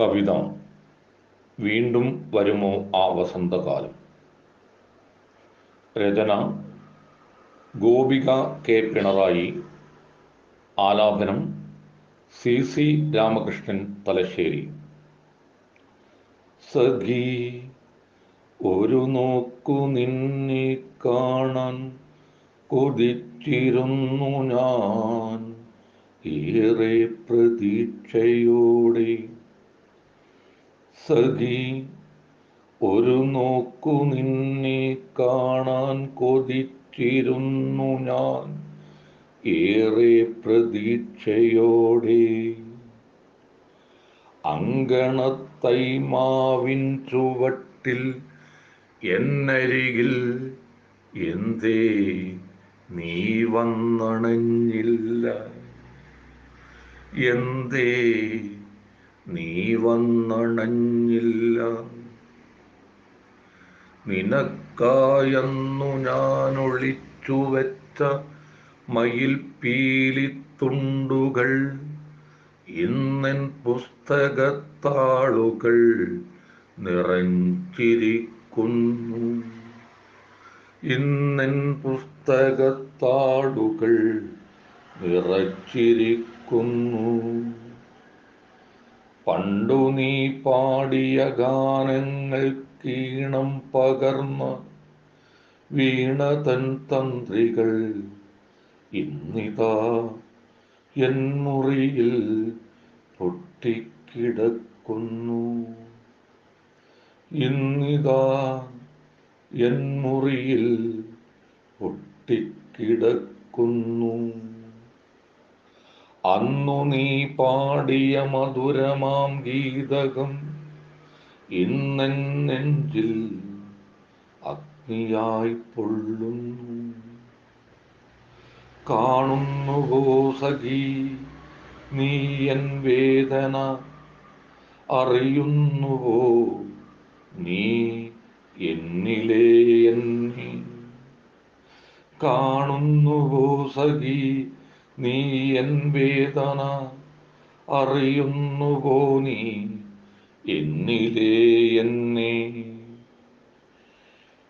കവിത വീണ്ടും വരുമോ ആ വസന്തകാലം? രചന ഗോപിക കെ പിണറായി. ആലാപനം സി സി രാമകൃഷ്ണൻ തലശ്ശേരി. സഖി ഒരു നോക്കു നിന്നെ കാണാൻ കൊതിച്ചിരുന്നു ഞാൻ. ഏറെ പ്രതീക്ഷയോടെ സഖി ഒരു നോക്കു നിന്നെ കാണാൻ കൊതിച്ചിരുന്നു ഞാൻ. ഏറെ പ്രതീക്ഷയോടെ അങ്കണത്തൈമാവിൻ ചുവട്ടിൽ എന്നരികിൽ എന്തേ നീ വന്നണഞ്ഞില്ല. എന്തേ നീ വന്നണഞ്ഞില്ല. നിനക്കായെന്നു ഞാൻ ഒളിച്ചു വെച്ച മയിൽ പീലിത്തുണ്ടുകൾ ഇന്നൻ പുസ്തകത്താളുകൾ നിറഞ്ചിരിക്കുന്നു ഇന്നൻ പുസ്തകത്താളുകൾ നിറച്ചിരിക്കുന്നു. പണ്ടു നീ പാടിയ ഗാനങ്ങൾ കീണം പകർന്ന വീണതൻ തന്ത്രികൾ ഇന്നിതാ എൻ മുറിയിൽ പൊട്ടിക്കിടക്കുന്നു. ഇന്നിതാ എൻ മുറിയിൽ പൊട്ടിക്കിടക്കുന്നു. അന്നു നീ പാടിയ മധുരമാം ഗീതകം ഇന്നെൻ അഗ്നിയായി പൊള്ളുന്നു. കാണുന്നു ഗോസഖി നീ എൻ വേദന അറിയുന്നുവോ? നീ എന്നിലേ എന്നെ കാണുന്നുവോ സഖി നീ എൻ വേദന അറിയുന്നുവോ നീ? എന്നിലേ എന്നെ.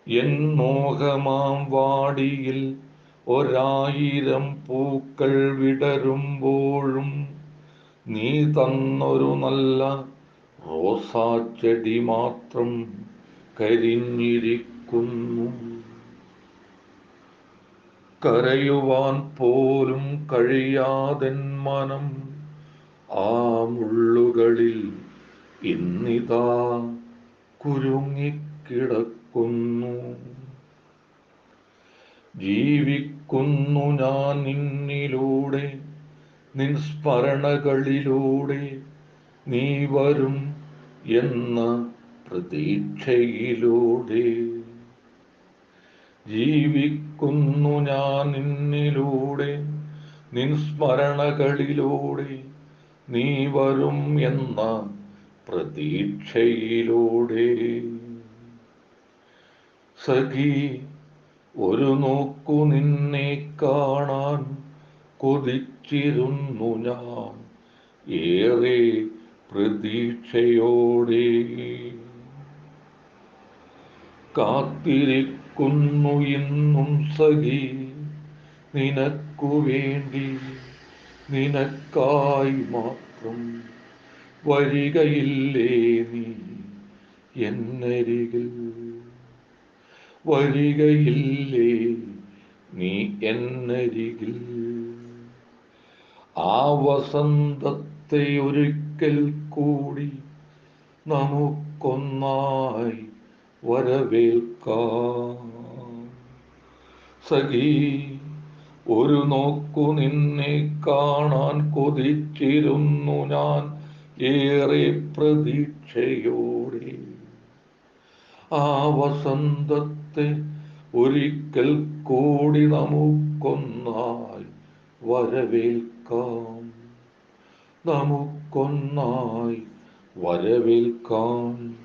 എൻ മോഹമാം വാടിയിൽ ഒരായിരം പൂക്കൾ വിടരുമ്പോഴും നീ തന്നൊരു നല്ല റോസാച്ചെടി മാത്രം കരിഞ്ഞിരിക്കുന്നു. കരയുവാൻ പോലും കഴിയാതെൻ മനം. ആ മുള്ളുകളിൽ ഇന്നിതാ കുരുങ്ങിക്കിടക്കുന്നു. ജീവിക്കുന്നു ഞാൻ നിന്നിലൂടെ നിൻ സ്മരണകളിലൂടെ നീ വരും എന്ന പ്രതീക്ഷയിലൂടെ. ജീവിക്കുന്നു ഞാൻ നിന്നിലൂടെ നിൻ സ്മരണകളിലൂടെ നീ വരും എന്ന പ്രതീക്ഷയിലൂടെ. സഖി ഒരു നോക്കു നിന്നെ കാണാൻ കൊതിച്ചിരുന്നു ഞാൻ ഏറെ പ്രതീക്ഷയോടെ. കാത്തിരിക്കുന്നു ഇന്നും സഖി നിനക്കു വേണ്ടി നിനക്കായി മാത്രം വരികയില്ലേ നീ? എന്നരികിൽ വരികയില്ലേ നീ? എന്നരികിൽ ആ വസന്തത്തെ ഒരിക്കൽ കൂടി നമുക്കൊന്നായി വരവേൽക്കാം. സഖി ഒരു നോക്കു നിന്നെ കാണാൻ കൊതിച്ചിരുന്നു ഞാൻ ഏറെ പ്രതീക്ഷയോടെ. ആ വസന്തത്തെ ഒരിക്കൽ കൂടി നമുക്കൊന്നായി വരവേൽക്കാം. നമുക്കൊന്നായി വരവേൽക്കാം.